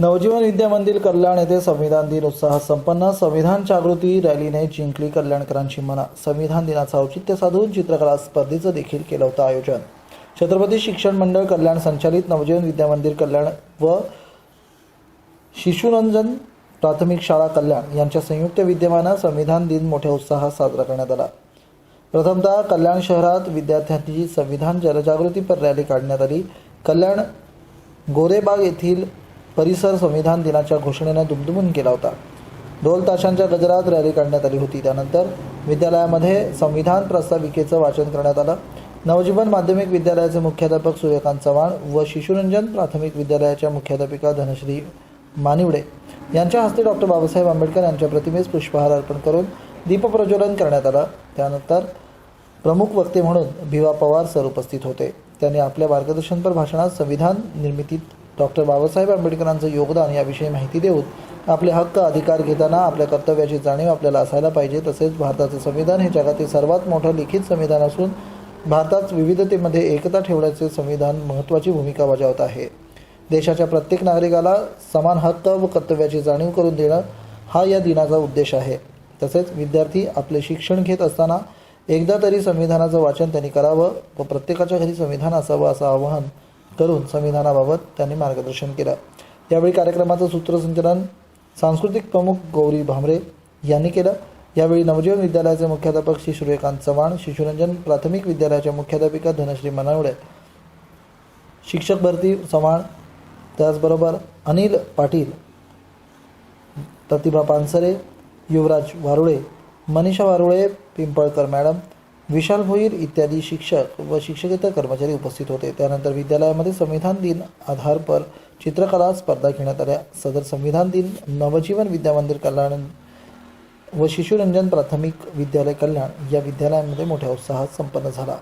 नवजीवन मंदिर कल्याण येथे संविधान दिन उत्साह संपन्न. संविधान जागृती रॅलीने जिंकली कल्याणकरांची मना. संविधान दिनाचं औचित्य साधून चित्रकला स्पर्धेचं देखील केलं होतं आयोजन. छत्रपती शिक्षण मंडळ कल्याण संचालित नवजीवन विद्यामंदिर कल्याण व शिशुरंजन प्राथमिक शाळा कल्याण यांच्या संयुक्त विद्यमानं संविधान दिन मोठ्या उत्साहात साजरा करण्यात आला. प्रथमतः कल्याण शहरात विद्यार्थ्यांची संविधान जनजागृतीपर रॅली काढण्यात आली. कल्याण गोरेबाग येथील परिसर संविधान दिनाच्या घोषणेनं दुमदुमून केला होता. ढोल ताशांच्या गजरात रॅली काढण्यात आली होती. त्यानंतर विद्यालयामध्ये संविधान प्रस्ताविकेचं वाचन करण्यात आलं. नवजीवन माध्यमिक विद्यालयाचे मुख्याध्यापक सूर्यकांत चव्हाण व शिशुरंजन प्राथमिक विद्यालयाच्या मुख्याध्यापिका धनश्री मानिवडे यांच्या हस्ते डॉक्टर बाबासाहेब आंबेडकर यांच्या प्रतिमेस पुष्पहार अर्पण करून दीपप्रज्वलन करण्यात आलं. त्यानंतर प्रमुख वक्ते म्हणून भिवा पवार सर उपस्थित होते. त्यांनी आपल्या मार्गदर्शनपर भाषणात संविधान निर्मितीत डॉक्टर बाबासाहेब आंबेडकरांचं योगदान याविषयी माहिती देऊन आपले हक्क अधिकार घेताना आपल्या कर्तव्याची जाणीव आपल्याला असायला पाहिजे तसेच भारताचं संविधान हे जगातील सर्वात मोठं लिखित संविधान असून भारतात विविधतेमध्ये एकता ठेवण्याचे संविधान महत्त्वाची भूमिका बजावत आहे. देशाच्या प्रत्येक नागरिकाला समान हक्क व कर्तव्याची जाणीव करून देणं हा या दिनाचा उद्देश आहे. तसेच विद्यार्थी आपले शिक्षण घेत असताना एकदा तरी संविधानाचं वाचन त्यांनी करावं व प्रत्येकाच्या घरी संविधान असावं असं आवाहन धरून संविधानाबाबत त्यांनी मार्गदर्शन केलं. यावेळी कार्यक्रमाचं सूत्रसंचालन सांस्कृतिक प्रमुख गौरी भामरे यांनी केलं. यावेळी नवजीवन विद्यालयाचे मुख्याध्यापक श्री सूर्यकांत चव्हाण शिशुरंजन प्राथमिक विद्यालयाच्या मुख्याध्यापिका धनश्री मनावडे शिक्षक भरती चव्हाण त्याचबरोबर अनिल पाटील प्रतिभा पानसरे युवराज वारुळे मनीषा वारुळे पिंपळकर मॅडम विशाल भोईर इत्यादी शिक्षक व शिक्षकेतर कर्मचारी उपस्थित होते. त्यानंतर विद्यालयामध्ये संविधान दिन आधारपर चित्रकला स्पर्धा घेण्यात आल्या. सदर संविधान दिन नवजीवन विद्यामंदिर कल्याण व शिशुरंजन प्राथमिक विद्यालय कल्याण या विद्यालयांमध्ये मोठ्या उत्साहात संपन्न झाला.